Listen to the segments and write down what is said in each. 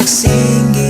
magsingi.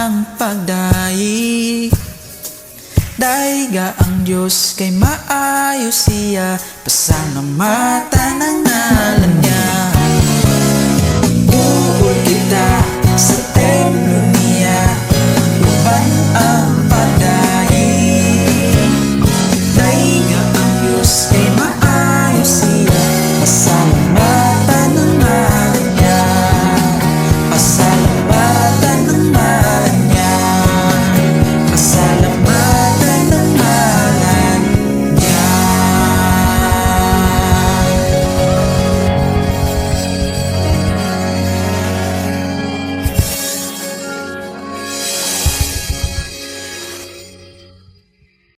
ng pagdaig. Daiga ang Diyos kay maayos siya. Pasang namata